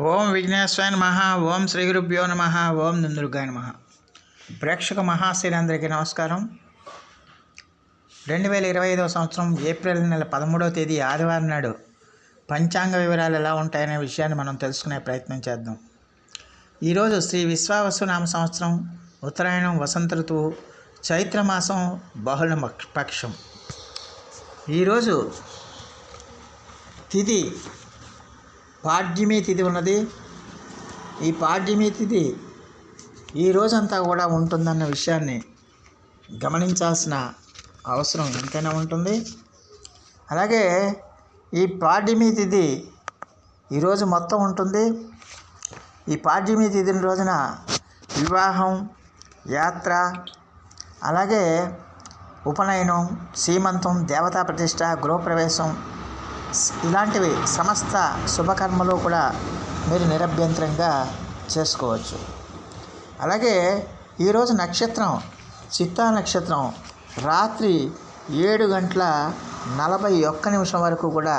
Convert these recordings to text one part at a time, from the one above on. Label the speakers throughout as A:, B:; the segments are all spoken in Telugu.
A: ఓం విఘ్నేశ్వరాయ నమ ఓం శ్రీ గురుభ్యో నమ ఓం దుందుర్గాయ నమ. ప్రేక్షక మహాశీలందరికీ నమస్కారం. రెండు వేల ఇరవై ఐదవ సంవత్సరం ఏప్రిల్ నెల పదమూడవ తేదీ ఆదివారం నాడు పంచాంగ వివరాలు ఎలా ఉంటాయనే విషయాన్ని మనం తెలుసుకునే ప్రయత్నం చేద్దాం. ఈరోజు శ్రీ విశ్వావసు నామ సంవత్సరం ఉత్తరాయణం వసంత ఋతువు చైత్రమాసం బహుళ పక్షం. ఈరోజు తిథి పాడ్యమి తిథి ఉన్నది. ఈ పాడ్యమి తిథి ఈ రోజంతా కూడా ఉంటుందన్న విషయాన్ని గమనించాల్సిన అవసరం ఎంతైనా ఉంటుంది. అలాగే ఈ పాడ్యమి తిథి ఈరోజు మొత్తం ఉంటుంది. ఈ పాడ్యమి తిథి రోజున వివాహం యాత్ర అలాగే ఉపనయనం సీమంతం దేవతా ప్రతిష్ట గృహప్రవేశం ఇలాంటివి సమస్త శుభకర్మలు కూడా మీరు నిరభ్యంతరంగా చేసుకోవచ్చు. అలాగే ఈరోజు నక్షత్రం చిత్తా నక్షత్రం రాత్రి ఏడు గంటల నలభై ఒక్క నిమిషం వరకు కూడా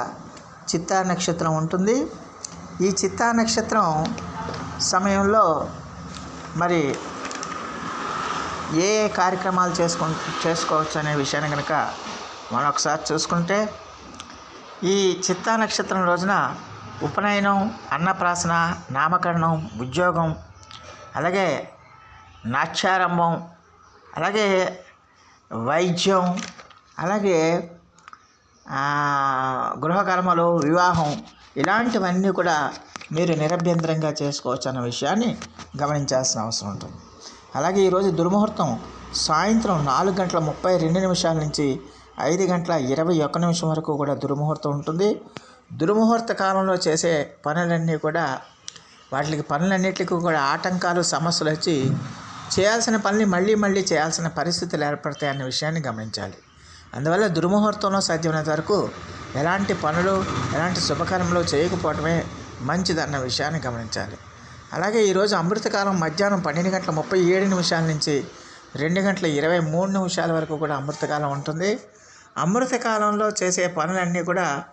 A: చిత్తా నక్షత్రం ఉంటుంది. ఈ చిత్తా నక్షత్రం సమయంలో మరి ఏ ఏ కార్యక్రమాలు చేసుకు చేసుకోవచ్చు అనే విషయాన్ని కనుక మనం ఒకసారి చూసుకుంటే ఈ చిత్తా నక్షత్రం రోజున ఉపనయనం అన్నప్రాసన నామకరణం ఉద్యోగం అలాగే నాట్యారంభం అలాగే వైద్యం అలాగే గృహకర్మలు వివాహం ఇలాంటివన్నీ కూడా మీరు నిరభ్యంతరంగా చేసుకోవచ్చు అన్న విషయాన్ని గమనించాల్సిన అవసరం ఉంటుంది. అలాగే ఈరోజు దుర్ముహూర్తం సాయంత్రం నాలుగు గంటల ముప్పై రెండు నిమిషాల నుంచి ఐదు గంటల ఇరవై ఒక్క నిమిషం వరకు కూడా దుర్ముహూర్తం ఉంటుంది. దుర్ముహూర్త కాలంలో చేసే పనులన్నీ కూడా వాటికి పనులన్నిటికీ కూడా ఆటంకాలు సమస్యలు వచ్చి చేయాల్సిన పనులు మళ్ళీ మళ్ళీ చేయాల్సిన పరిస్థితులు ఏర్పడతాయి అనే విషయాన్ని గమనించాలి. అందువల్ల దుర్ముహూర్తంలో సాధ్యమైనంత వరకు ఎలాంటి పనులు ఎలాంటి శుభకర్మలు చేయకపోవటమే మంచిదన్న విషయాన్ని గమనించాలి. అలాగే ఈరోజు అమృతకాలం మధ్యాహ్నం పన్నెండు గంటల ముప్పై ఏడు నిమిషాల నుంచి రెండు గంటల ఇరవై మూడు నిమిషాల వరకు కూడా అమృతకాలం ఉంటుంది. అమృతకాలంలో చేసే పనులన్నీ కూడా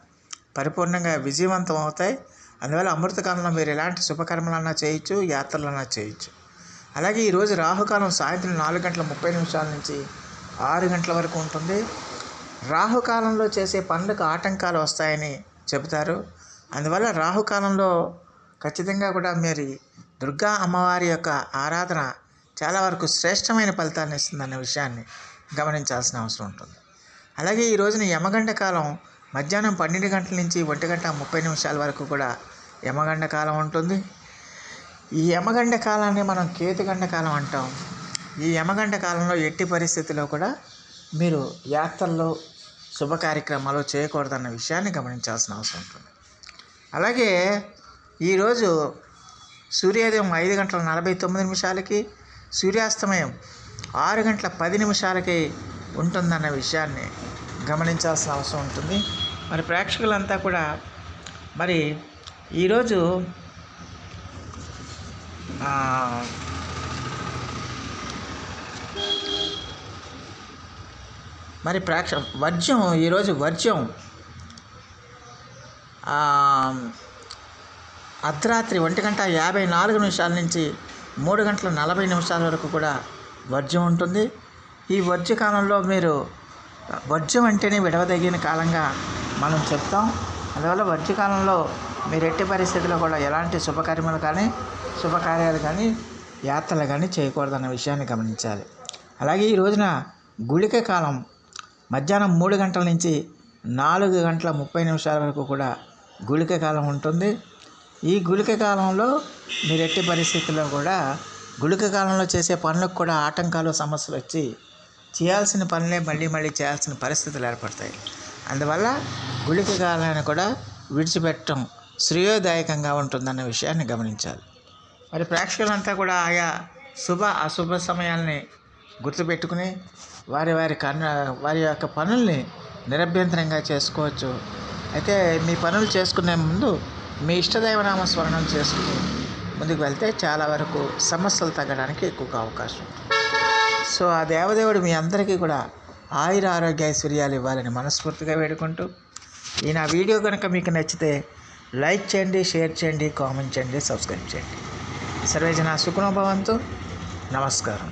A: పరిపూర్ణంగా విజయవంతం అవుతాయి. అందువల్ల అమృతకాలంలో మీరు ఎలాంటి శుభకర్మలన్నా చేయొచ్చు యాత్రలన్నా చేయొచ్చు. అలాగే ఈరోజు రాహుకాలం సాయంత్రం నాలుగు గంటల ముప్పై నిమిషాల నుంచి ఆరు గంటల వరకు ఉంటుంది. రాహుకాలంలో చేసే పనులకు ఆటంకాలు వస్తాయని చెబుతారు. అందువల్ల రాహుకాలంలో ఖచ్చితంగా కూడా మీరు దుర్గా అమ్మవారి యొక్క ఆరాధన చాలా వరకు శ్రేష్టమైన ఫలితాన్ని ఇస్తుందన్న విషయాన్ని గమనించాల్సిన అవసరం ఉంటుంది. అలాగే ఈ రోజున యమగండ కాలం మధ్యాహ్నం పన్నెండు గంటల నుంచి ఒంటి గంట ముప్పై నిమిషాల వరకు కూడా యమగండ కాలం ఉంటుంది. ఈ యమగండ కాలాన్ని మనం కేతుగండ కాలం అంటాం. ఈ యమగండ కాలంలో ఎట్టి పరిస్థితిలో కూడా మీరు యాత్రలు శుభ కార్యక్రమాలు చేయకూడదన్న విషయాన్ని గమనించాల్సిన అవసరం ఉంటుంది. అలాగే ఈరోజు సూర్యోదయం ఐదు గంటల నలభై తొమ్మిది నిమిషాలకి సూర్యాస్తమయం ఆరు గంటల పది నిమిషాలకి ఉంటుందన్న విషయాన్ని గమనించాల్సిన అవసరం ఉంటుంది. మరి ప్రేక్షకులంతా కూడా మరి ఈరోజు మరి ప్రేక్ష వర్జ్యం ఈరోజు వర్జ్యం అర్ధరాత్రి ఒంటి గంట యాభై నాలుగు నిమిషాల నుంచి మూడు గంటల నలభై నిమిషాల వరకు కూడా వర్జ్యం ఉంటుంది. ఈ వర్జ్య కాలంలో మీరు వర్జ్యం అంటేనే విడవదగిన కాలంగా మనం చెప్తాం. అందువల్ల వర్జ్య కాలంలో మీరు ఎట్టి పరిస్థితుల్లో కూడా ఎలాంటి శుభకార్యములు కానీ శుభకార్యాలు కానీ యాత్రలు కానీ చేయకూడదన్న విషయాన్ని గమనించాలి. అలాగే ఈ రోజున గుళిక కాలం మధ్యాహ్నం మూడు గంటల నుంచి నాలుగు గంటల ముప్పై నిమిషాల వరకు కూడా గుళిక కాలం ఉంటుంది. ఈ గుళిక కాలంలో మీరు ఎట్టి పరిస్థితుల్లో కూడా గుళిక కాలంలో చేసే పనులకు కూడా ఆటంకాలు సమస్యలు వచ్చి చేయాల్సిన పనులే మళ్ళీ మళ్ళీ చేయాల్సిన పరిస్థితులు ఏర్పడతాయి. అందువల్ల గుళిక కాలాన్ని కూడా విడిచిపెట్టడం శ్రేయోదాయకంగా ఉంటుందన్న విషయాన్ని గమనించాలి. మరి ప్రేక్షకులంతా కూడా ఆయా శుభ అశుభ సమయాల్ని గుర్తుపెట్టుకుని వారి వారి కన్న వారి యొక్క పనుల్ని నిరభ్యంతరంగా చేసుకోవచ్చు. అయితే మీ పనులు చేసుకునే ముందు మీ ఇష్టదైవనామ స్మరణం చేసుకుని ముందుకు వెళ్తే చాలా వరకు సమస్యలు తగ్గడానికి ఎక్కువగా అవకాశం ఉంటుంది. సో ఆ దేవదేవుడు మీ అందరికీ కూడా ఆయుర ఆరోగ్య ఐశ్వర్యాలు ఇవ్వాలని మనస్ఫూర్తిగా వేడుకుంటూ ఈ నా వీడియో కనుక మీకు నచ్చితే లైక్ చేయండి షేర్ చేయండి కామెంట్ చేయండి సబ్స్క్రైబ్ చేయండి. సర్వేజన సుఖనోభవంతు నమస్కారం.